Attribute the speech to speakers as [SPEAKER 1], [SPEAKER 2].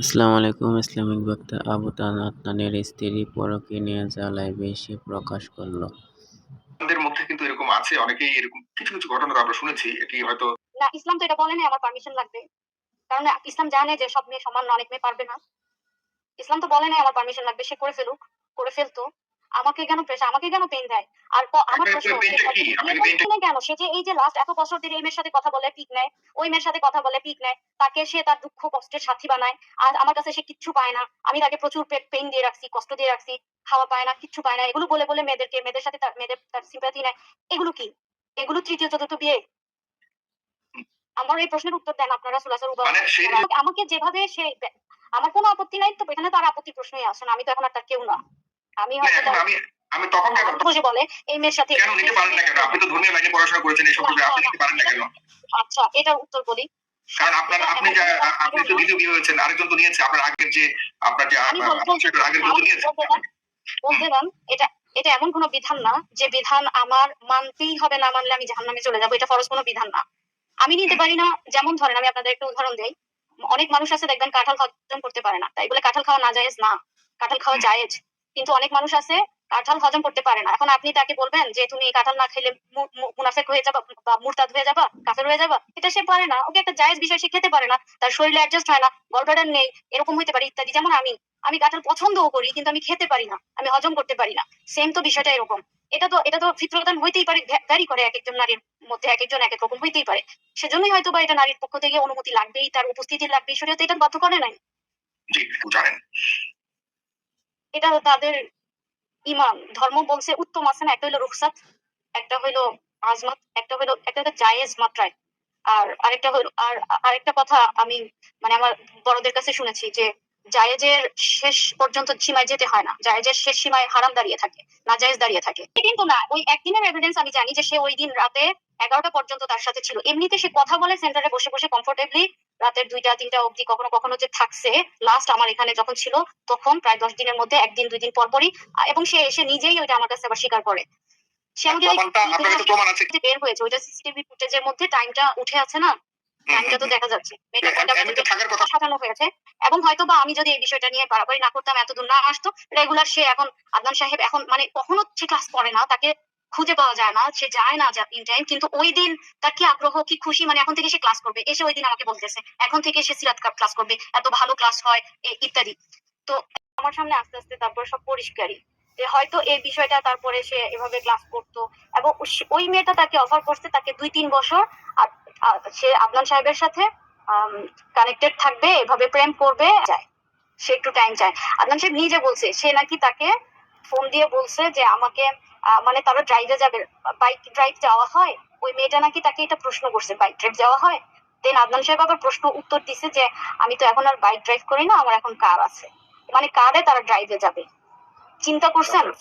[SPEAKER 1] আসসালামু আলাইকুম ইসলামিক বক্তা আবু তান স্ত্রী পরকে নিয়ে জালায় বেশি প্রকাশ করল।
[SPEAKER 2] আমাদের মধ্যে কিন্তু এরকম আছে অনেকেই এরকম কিছু কিছু ঘটনা তো আমরা শুনেছি এটি হয়তো
[SPEAKER 3] না ইসলাম তো এটা বলে না আমার পারমিশন লাগবে। কারণ ইসলাম জানে যে সব মেয়ে সমান না, অনেক মেয়ে পারবে না। ইসলাম তো বলে না আমার পারমিশন লাগবে সে করে ফেলুক করে ফেলতো। আমাকে কেন প্রেশার আমাকে কেন পেন দেয়? আর আমার প্রশ্ন কেন? সে যে এই যে লাস্ট এত বছর ধরে এই মেয়ের সাথে কথা বলে পিক নেয় ওই মেয়ের সাথে কথা বলে পিক নেয় তাকে সে তার দুঃখ কষ্টের সাথী বানায়। আর আমার কাছে সে কিচ্ছু পায় না। আমি তাকে প্রচুর পেন দিয়ে রাখছি কষ্ট দিয়ে রাখছি। খাওয়া পায় না কিচ্ছু পায় না। এগুলো বলে বলে মেয়েদেরকে মেয়েদের সাথে তার মেয়েদের তার সিম্পাথি নেয় এগুলো কি? এগুলো তৃতীয় চতুর্থ বিয়ে? আমার এই প্রশ্নের উত্তর দেন আপনারা সুলাসের
[SPEAKER 2] মানে
[SPEAKER 3] আমাকে- আমাকে যেভাবে সে আমার কোনো আপত্তি নাই তো এখানে তার আপত্তি প্রশ্নই আসে না। আমি তো এখন আর তার কেউ না। আমি হয়তো
[SPEAKER 2] আমি আমি তখন কেন
[SPEAKER 3] বসে বলে এই মেয়ের সাথে
[SPEAKER 2] কেন নিতে পারেন না কেন? আপনি তো ধর্মীয় লাইনে পড়াশোনা করেছেন সম্পর্কে আপনি নিতে পারেন না কেন?
[SPEAKER 3] আচ্ছা এটার উত্তর বলি।
[SPEAKER 2] কারণ আপনার আপনি যে আপনি তো দ্বিতীয় বিয়ে হয়েছেন আরেকজন তো নিয়েছে আপনার আগের যে আপনার যে আগের তো নিয়েছে।
[SPEAKER 3] এটা এটা এমন কোনো বিধান না যে বিধান আমার মানতেই হবে না মানলে আমি জাহান্নামে চলে যাব এটা ফরজ কোনো বিধান না। আমি নিতে পারি না যেমন ধরেন আমি আপনাদের একটা উদাহরণ দেই অনেক মানুষ আছে দেখবেন কাঁঠাল হজম করতে পারে না তাই বলে কাঁঠাল খাওয়া না জায়েজ না কাঁঠাল খাওয়া জায়েজ। কিন্তু অনেক মানুষ আছে কাঁঠাল হজম করতে পারে না। এখন আপনি তাকে বলবেন যে, তুমি কাঁঠাল না খেলে মুনাফেক হয়ে যাবা, বা মুরতাদ হয়ে যাবা, কাফের হয়ে যাবা? এটা সে পারে না। ওকে একটা জায়েজ বিষয় সে খেতে পারে না। তার শরীরে অ্যাডজাস্ট হয় না গলব্লাডার নেই, এরকম হইতে পারে ইত্যাদি। যেমন আমি আমি কাঁঠাল পছন্দও করি, কিন্তু আমি খেতে পারি না, আমি হজম করতে পারি না। সেম তো বিষয়টা এরকম। এটা তো এটা তো ফিত্রদান হইতেই পারে ভ্যারি করে এক একজন নারীর মধ্যে, এক একজন এক এক রকম হইতেই পারে। সেজন্যই হয়তো বা এটা নারীর পক্ষ থেকে অনুমতি লাগবেই, তার উপস্থিতি লাগবেই। শরীয়তে এটা বাধ্য করে নাই।
[SPEAKER 2] জি, জানেন।
[SPEAKER 3] এটা তাদের ইমান ধর্ম বলছে উত্তম আছে না, একটা হলো রুখসাত, একটা হলো আজমাত, একটা হলো একটা হলো জায়েজ মাত্রায়। আর আরেকটা হলো আর আরেকটা কথা আমি মানে আমার বড়দের কাছে শুনেছি যে জায়েজের শেষ পর্যন্ত সীমায় যেতে হয় না। জায়েজের শেষ সীমায় হারাম দাঁড়িয়ে থাকে, না জায়েজ দাঁড়িয়ে থাকে। কিন্তু না, ওই একদিনের এভিডেন্স আমি জানি যে সে ওই দিন রাতে এগারোটা পর্যন্ত তার সাথে ছিল। এমনিতে সে কথা বলে সেন্টারে বসে বসে কমফোর্টেবলি রাতের দুইটা তিনটা অবধি কখনো কখনো যে থাকছে লাস্ট আমার এখানে যখন ছিল তখন প্রায় দশ দিনের মধ্যে একদিন দুই দিন পর পরই এবং সে এসে নিজেই ওইটা আমার কাছে আবার স্বীকার করে। সে আমাকে ওই
[SPEAKER 2] প্রমাণটা আপনার কাছে প্রমাণ আছে
[SPEAKER 3] যে বের হয়েছে ওইটা সিসিটিভি ফুটেজের মধ্যে টাইমটা উঠে আছে না? টাইমটা তো দেখা যাচ্ছে। সাজানো হয়েছে এবং হয়তো বা আমি যদি এই বিষয়টা নিয়ে বাড়াবাড়ি না করতাম এতদূর না আসতো রেগুলার সে এখন আদনান সাহেব এখন মানে কখনো সে ক্লাস করে না তাকে খুঁজে পাওয়া যায় না, সে যায় না ইন টাইম কিন্তু ওই দিন তার কি আগ্রহ, কি খুশি মানে এখন থেকে সে ক্লাস করবে। এসে ওই দিন আমাকে বলতেছে, এখন থেকে সে সিরাত ক্লাস করবে, এত ভালো ক্লাস হয় ইত্যাদি। তো আমার সামনে আস্তে আস্তে তারপর সব পরিষ্কারই। যে হয়তো এই বিষয়টা তারপরে সে এভাবে ক্লাস করতো, এবং ওই মেয়েটা তাকে অফার করছে, তাকে দুই তিন বছর সে আদনান সাহেবের সাথে কানেক্টেড থাকবে, এভাবে প্রেম করবে, যায়। সে একটু টাইম চায়। আদনান সাহেব নিজে বলছে, সে নাকি তাকে ফোন দিয়ে বলছে যে আমাকে মানে তারা ড্রাইভে যাবে বাইক ড্রাইভ যাওয়া হয়, ওই মেয়েটা নাকি তাকে এটা প্রশ্ন করছে বাইক ড্রাইভ যাওয়া হয়? দেন আদনান সাহেব আবার প্রশ্ন উত্তর দিছে যে, আমি তো এখন আর বাইক ড্রাইভ করি না, আমার এখন কার আছে। মানে কারে তারা ড্রাইভে যাবে। চিন্তা করছেন?